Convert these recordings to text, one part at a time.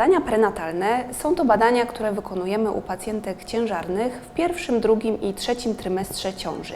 Badania prenatalne są to badania, które wykonujemy u pacjentek ciężarnych w pierwszym, drugim i trzecim trymestrze ciąży.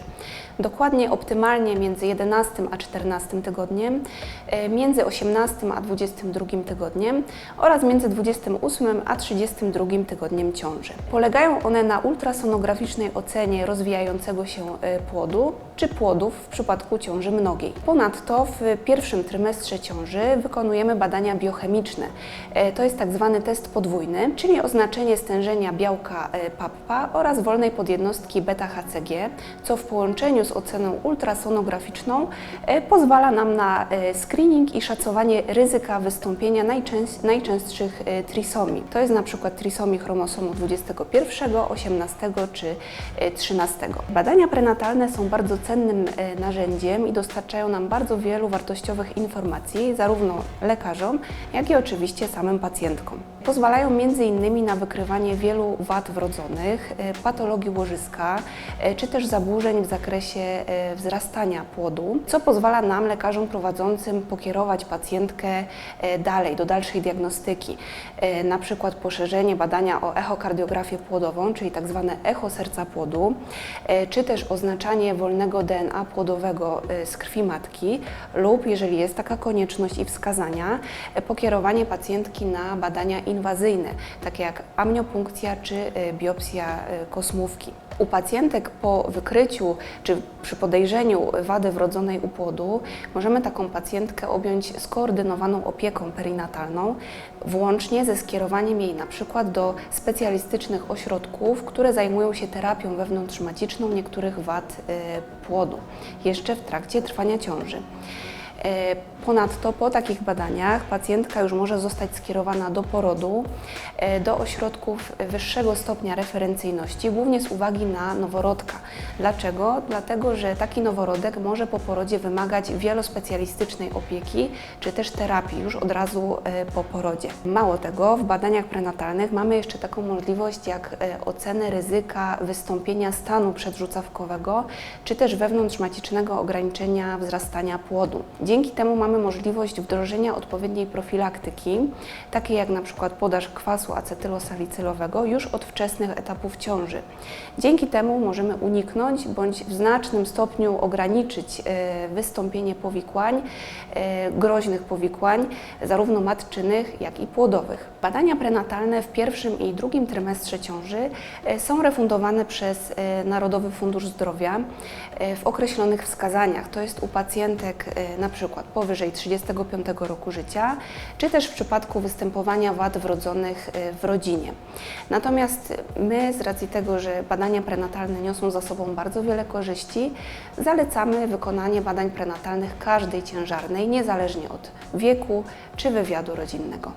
Dokładnie optymalnie między 11 a 14 tygodniem, e, między 18 a 22 tygodniem oraz między 28 a 32 tygodniem ciąży. Polegają one na ultrasonograficznej ocenie rozwijającego się e, płodu czy płodów w przypadku ciąży mnogiej. Ponadto w pierwszym trymestrze ciąży wykonujemy badania biochemiczne. E, To jest tak zwany test podwójny, czyli oznaczenie stężenia białka e, PAPPA oraz wolnej podjednostki beta-HCG, co w połączeniu z oceną ultrasonograficzną e, pozwala nam na e, screening i szacowanie ryzyka wystąpienia najczęst, najczęstszych trisomii. To jest na przykład trisomii chromosomu 21, 18 czy e, 13. Badania prenatalne są bardzo cennym narzędziem i dostarczają nam bardzo wielu wartościowych informacji, zarówno lekarzom, jak i oczywiście samym Pozwalają m.in. na wykrywanie wielu wad wrodzonych, e, patologii łożyska, e, czy też zaburzeń w zakresie e, wzrastania płodu, co pozwala nam, lekarzom prowadzącym, pokierować pacjentkę dalej, do dalszej diagnostyki. Na przykład poszerzenie badania o echokardiografię płodową, czyli tak zwane echo serca płodu, czy też oznaczanie wolnego DNA płodowego z krwi matki lub, jeżeli jest taka konieczność i wskazania, pokierowanie pacjentki na badania inwazyjne, takie jak amniopunkcja czy e, biopsja e, kosmówki. U pacjentek po wykryciu czy przy podejrzeniu wady wrodzonej u płodu możemy taką pacjentkę objąć skoordynowaną opieką perinatalną, włącznie ze skierowaniem jej na przykład do specjalistycznych ośrodków, które zajmują się terapią wewnątrzmaciczną niektórych wad y, płodu jeszcze w trakcie trwania ciąży. E, Ponadto po takich badaniach pacjentka już może zostać skierowana do porodu, e, do ośrodków wyższego stopnia referencyjności, głównie z uwagi na noworodka. Dlaczego? Dlatego, że taki noworodek może po porodzie wymagać wielospecjalistycznej opieki czy też terapii już od razu e, po porodzie. Mało tego, w badaniach prenatalnych mamy jeszcze taką możliwość jak ocenę ryzyka wystąpienia stanu przedrzucawkowego czy też wewnątrzmacicznego ograniczenia wzrastania płodu. Dzięki temu mamy możliwość wdrożenia odpowiedniej profilaktyki, takiej jak na przykład podaż kwasu acetylosalicylowego już od wczesnych etapów ciąży. Dzięki temu możemy uniknąć bądź w znacznym stopniu ograniczyć e, wystąpienie powikłań, e, groźnych powikłań, zarówno matczynych, jak i płodowych. Badania prenatalne w pierwszym i drugim trymestrze ciąży e, są refundowane przez Narodowy Fundusz Zdrowia w określonych wskazaniach. To jest u pacjentek na przykład powyżej 35 roku życia, czy też w przypadku występowania wad wrodzonych e, w rodzinie. Natomiast my z racji tego, że badania prenatalne niosą za sobą bardzo wiele korzyści, zalecamy wykonanie badań prenatalnych każdej ciężarnej, niezależnie od wieku czy wywiadu rodzinnego.